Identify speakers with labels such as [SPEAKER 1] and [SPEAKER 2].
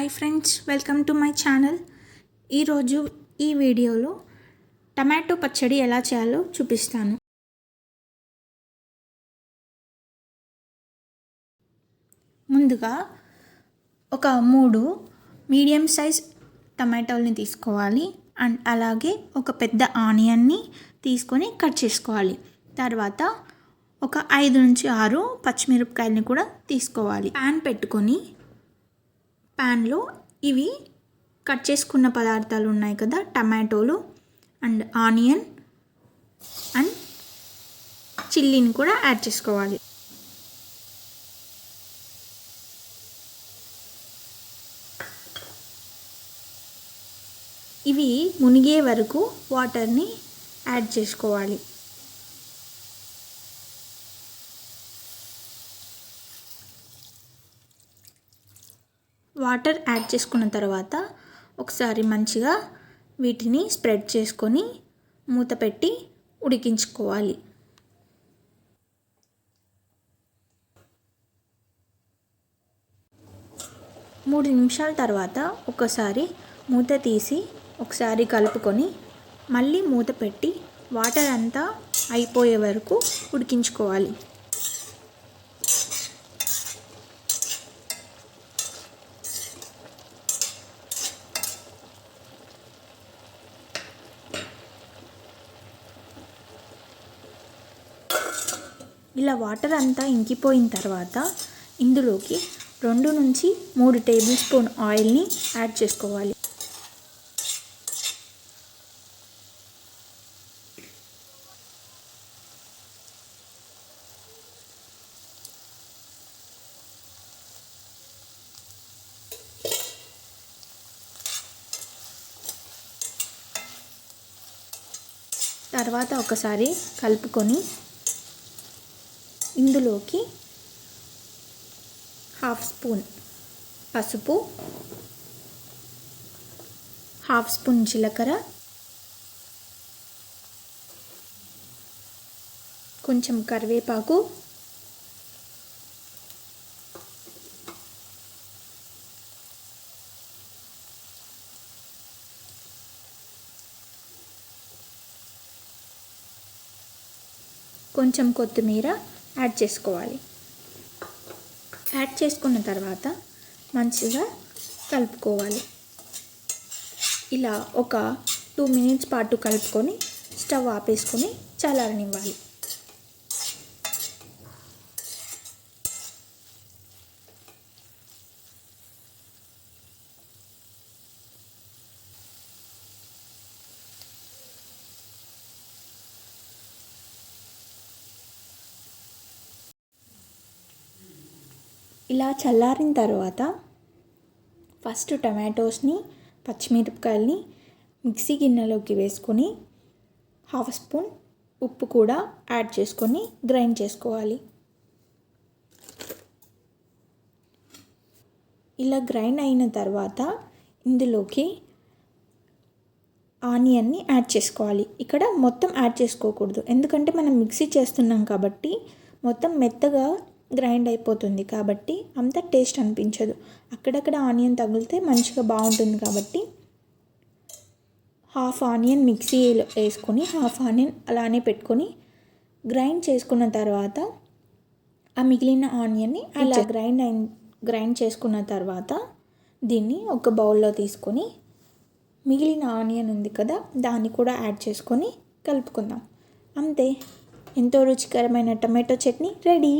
[SPEAKER 1] Hi friends welcome to my channel. ఈరోజు ఈ వీడియోలో టమాటో పచ్చడి ఎలా చేయాలో చూపిస్తాను. ముందుగా ఒక మూడు మీడియం సైజ్ టమాటోల్ని తీసుకోవాలి. అండ్ అలాగే ఒక పెద్ద ఆనియన్ని తీసుకొని కట్ చేసుకోవాలి. తర్వాత ఒక ఐదు నుంచి ఆరు పచ్చిమిరపకాయలని కూడా తీసుకోవాలి. ప్యాన్ పెట్టుకొని ప్యాన్లో ఇవి కట్ చేసుకున్న పదార్థాలు ఉన్నాయి కదా టమాటోలు అండ్ ఆనియన్ అండ్ చిల్లీని కూడా యాడ్ చేసుకోవాలి. ఇవి మునిగే వరకు వాటర్ని యాడ్ చేసుకోవాలి. వాటర్ యాడ్ చేసుకున్న తర్వాత ఒకసారి మంచిగా వీటిని స్ప్రెడ్ చేసుకొని మూత పెట్టి ఉడికించుకోవాలి. మూడు నిమిషాల తర్వాత ఒకసారి మూత తీసి ఒకసారి కలుపుకొని మళ్ళీ మూత పెట్టి వాటర్ అంతా అయిపోయే వరకు ఉడికించుకోవాలి. ఇలా వాటర్ అంతా ఇంకిపోయిన తర్వాత ఇందులోకి రెండు నుంచి మూడు టేబుల్ స్పూన్ ఆయిల్ని యాడ్ చేసుకోవాలి. తర్వాత ఒకసారి కలుపుకొని ఇందులోకి హాఫ్ స్పూన్ పసుపు హాఫ్ స్పూన్ జీలకర్ర కొంచెం కరివేపాకు కొంచెం కొత్తిమీర యాడ్ చేసుకోవాలి. యాడ్ చేసుకున్న తర్వాత మంచిగా కలుపుకోవాలి. ఇలా ఒక టూ మినిట్స్ పాటు కలుపుకొని స్టవ్ ఆపేసుకొని చల్లారనివ్వాలి. ఇలా చల్లారిన తర్వాత ఫస్ట్ టమాటోస్ని పచ్చిమిరపకాయల్ని మిక్సీ గిన్నెలోకి వేసుకొని హాఫ్ స్పూన్ ఉప్పు కూడా యాడ్ చేసుకొని గ్రైండ్ చేసుకోవాలి. ఇలా గ్రైండ్ అయిన తర్వాత ఇందులోకి ఆనియన్ని యాడ్ చేసుకోవాలి. ఇక్కడ మొత్తం యాడ్ చేసుకోకూడదు. ఎందుకంటే మనం మిక్సీ చేస్తున్నాం కాబట్టి మొత్తం మెత్తగా గ్రైండ్ అయిపోతుంది కాబట్టి అంత టేస్ట్ అనిపించదు. అక్కడక్కడ ఆనియన్ తగిలితే మంచిగా బాగుంటుంది కాబట్టి హాఫ్ ఆనియన్ మిక్సీలో వేసుకొని హాఫ్ ఆనియన్ అలానే పెట్టుకొని గ్రైండ్ చేసుకున్న తర్వాత ఆ మిగిలిన ఆనియన్ని అలా గ్రైండ్ అయిన గ్రైండ్ చేసుకున్న తర్వాత దీన్ని ఒక బౌల్లో తీసుకొని మిగిలిన ఆనియన్ ఉంది కదా దాన్ని కూడా యాడ్ చేసుకొని కలుపుకుందాం. అంతే. ఎంతో రుచికరమైన టమాటో చట్నీ రెడీ.